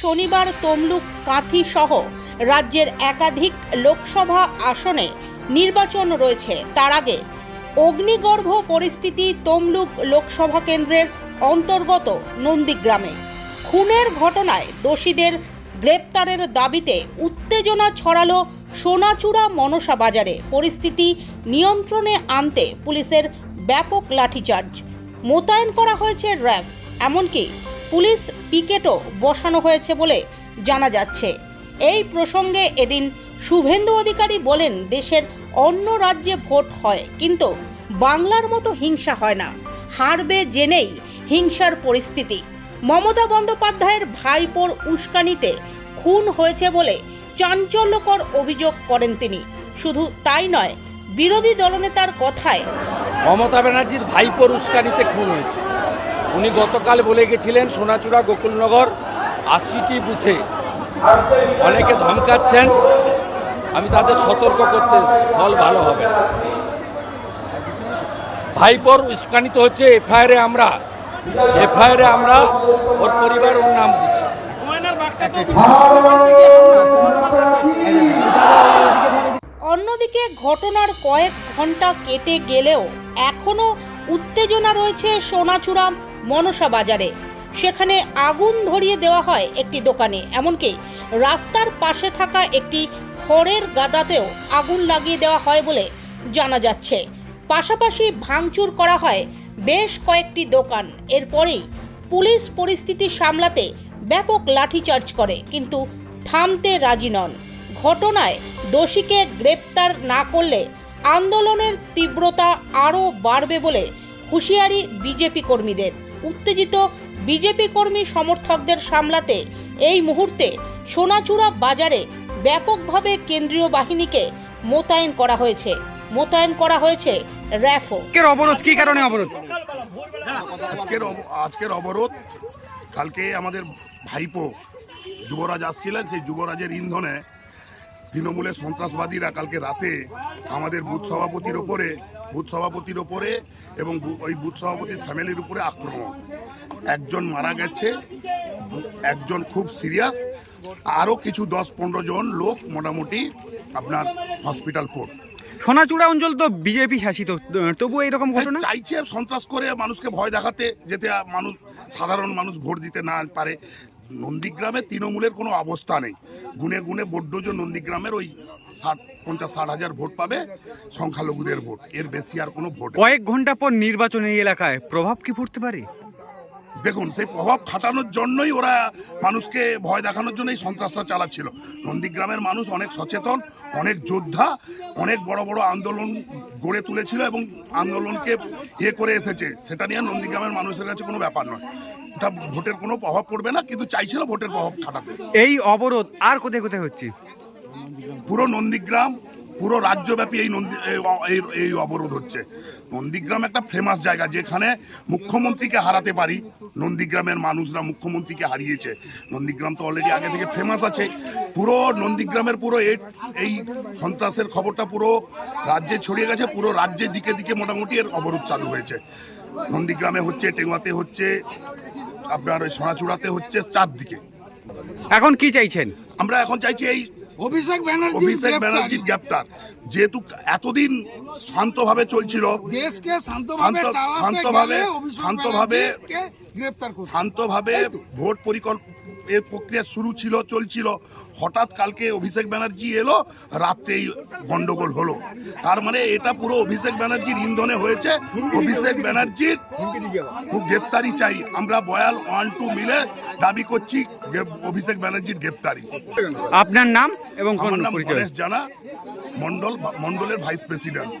শনিবার তমলুক কাঁথি সহ রাজ্যের একাধিক লোকসভা আসনে নির্বাচন রয়েছে। তার আগে অগ্নিগর্ভ পরিস্থিতি তমলুক লোকসভা কেন্দ্রের অন্তর্গত নন্দীগ্রামে। খুনের ঘটনায় দোষীদের গ্রেপ্তারের দাবিতে উত্তেজনা ছড়ালো সোনাচূড়া মনসা বাজারে। পরিস্থিতি নিয়ন্ত্রণে আনতে পুলিশের ব্যাপক লাঠিচার্জ। মোতায়েন করা হয়েছে র্যাফ, এমনকি পুলিশ পিকেটও বসানো হয়েছে বলে জানা যাচ্ছে। এই প্রসঙ্গে এদিন শুভেন্দু অধিকারী বলেন, দেশের অন্য রাজ্যে ভোট হয়, কিন্তু বাংলার মতো হিংসা হয় না। হারবে জেনেই হিংসার পরিস্থিতি। মমতা বন্দ্যোপাধ্যায়ের ভাইপোর উস্কানিতে খুন হয়েছে বলে চাঞ্চল্যকর অভিযোগ করেন তিনি। শুধু তাই নয়, বিরোধী দলনেতার কথায় মমতা ব্যানার্জির ভাইপোর উস্কানিতে খুন হয়েছে। উনি গতকাল বলে গেছিলেন সোনাচূড়া গোকুলনগর আশিটি বুথে। অনেকে ধমকাচ্ছেন, আমি তাদের সতর্ক করতে ফল ভালো হবে। ভাইপোর উস্কানিত হচ্ছে এফআইআরে আমরা। এফআইআরে আমরা ওর পরিবার ওর নাম বুঝি অন্যদিকে ঘটনার কয়েক ঘণ্টা কেটে গেলেও এখনও উত্তেজনা রয়েছে সোনাচূড়া মনসা বাজারে। সেখানে আগুন ধরিয়ে দেওয়া হয় একটি দোকানে। এমনকি রাস্তার পাশে থাকা একটি খড়ের গাদাতেও আগুন লাগিয়ে দেওয়া হয় বলে জানা যাচ্ছে। পাশাপাশি ভাঙচুর করা হয় বেশ কয়েকটি দোকান। এরপরেই পুলিশ পরিস্থিতি সামলাতে ব্যাপক লাঠিচার্জ করে, কিন্তু থামতে রাজি নন। ঘটনায় দোষীকে গ্রেপ্তার না করলে আন্দোলনের তীব্রতা আরও বাড়বে বলে হুঁশিয়ারি বিজেপি কর্মীদের। উত্তেজিত বিজেপি কর্মী সমর্থকদের সামলাতে এই মুহূর্তে সোনাচূড়া বাজারে ব্যাপকভাবে কেন্দ্রীয় বাহিনীকে মোতায়েন করা হয়েছে। মোতায়েন করা হয়েছে র্যাফও আজকের অবরোধ কি কারণে অবরোধ? আজকের অব- আজকের অবরোধ কালকে আমাদের ভাইপো যুবরাজ আসছিলেন সেই যুবরাজের ইন্ধনে তৃণমূলের সন্ত্রাসবাদীরা কালকে রাতে আমাদের বুথ সভাপতির ওপরে বুথ সভাপতির ওপরে এবং ওই বুথ সভাপতির ফ্যামিলির উপরে আক্রমণ। একজন মারা গেছে একজন খুব সিরিয়াস আরও কিছু দশ পনেরো জন লোক মোটামুটি আপনার হসপিটাল পোর্ট সোনাচূড়া অঞ্চল তো বিজেপি শাসিত তবু এরকম ঘটনা? চাইছে সন্ত্রাস করে মানুষকে ভয় দেখাতে যেতে মানুষ সাধারণ মানুষ ভোট দিতে না পারে। নন্দীগ্রামে তৃণমূলের কোনো অবস্থা নেই। গুনে গুনে বড্ডজ নন্দীগ্রামের ওই ষাট, পঞ্চাশ, ষাট হাজার ভোট পাবে, সংখ্যালঘুদের ভোট। এর বেশি আর কোনো ভোট কয়েক ঘণ্টা পর নির্বাচনী এলাকায়। প্রভাব কি পড়তে পারে? দেখুন সেই প্রভাব খাটানোর জন্যই ওরা মানুষকে ভয় দেখানোর জন্যই সন্ত্রাসটা চালাচ্ছিল। নন্দীগ্রামের মানুষ অনেক সচেতন অনেক যোদ্ধা অনেক বড় বড় আন্দোলন গড়ে তুলেছিল এবং আন্দোলনকে ইয়ে করে এসেছে। সেটা নিয়ে নন্দীগ্রামের মানুষের কাছে কোনো ব্যাপার নয়। এটা ভোটের কোনো প্রভাব পড়বে না কিন্তু চাইছিল ভোটের প্রভাব খাটাতে। এই অবরোধ আর কোথায় কোথায় হচ্ছে? পুরো নন্দীগ্রাম পুরো রাজ্যব্যাপী এই নন্দী এই- অবরোধ হচ্ছে। নন্দীগ্রাম একটা ফেমাস জায়গা যেখানে মুখ্যমন্ত্রীকে হারাতে পারি নন্দীগ্রামের মানুষরা মুখ্যমন্ত্রীকে হারিয়েছে। নন্দীগ্রাম তো অলরেডি আগে থেকে ফেমাস আছে। পুরো নন্দীগ্রামের পুরো এই এই সন্ত্রাসের খবরটা পুরো রাজ্যে ছড়িয়ে গেছে পুরো রাজ্যের দিকে দিকে মোটামুটি এর অবরোধ চালু হয়েছে। নন্দীগ্রামে হচ্ছে টেঙ্গাতে হচ্ছে আপনার ওই সোনাচূড়াতে হচ্ছে চারদিকে। এখন কি চাইছেন? আমরা এখন চাইছি এই অভিষেক ব্যানার্জি অভিষেক ব্যানার্জির গ্রেপ্তার। যেহেতু এতদিন শান্তভাবে চলছিল দেশকে শান্তভাবে শান্তভাবে- শান্তভাবে শান্তভাবে ভোট পরিকল্প এর প্রক্রিয়া শুরু ছিল চলছিল। হঠাৎ কালকে অভিষেক ব্যানার্জি এলো রাত্রেই গন্ডগোল হলো। তার মানে এটা পুরো অভিষেক ব্যানার্জির ইন্ধনে হয়েছে। অভিষেক ব্যানার্জির খুব গ্রেপ্তারি চাই। আমরা বয়াল ওয়ান টু মিলে দাবি করছি অভিষেক ব্যানার্জির গ্রেপ্তারি। আপনার নাম এবং আমার নাম গণেশ জানা মন্ডল মন্ডলের ভাইস প্রেসিডেন্ট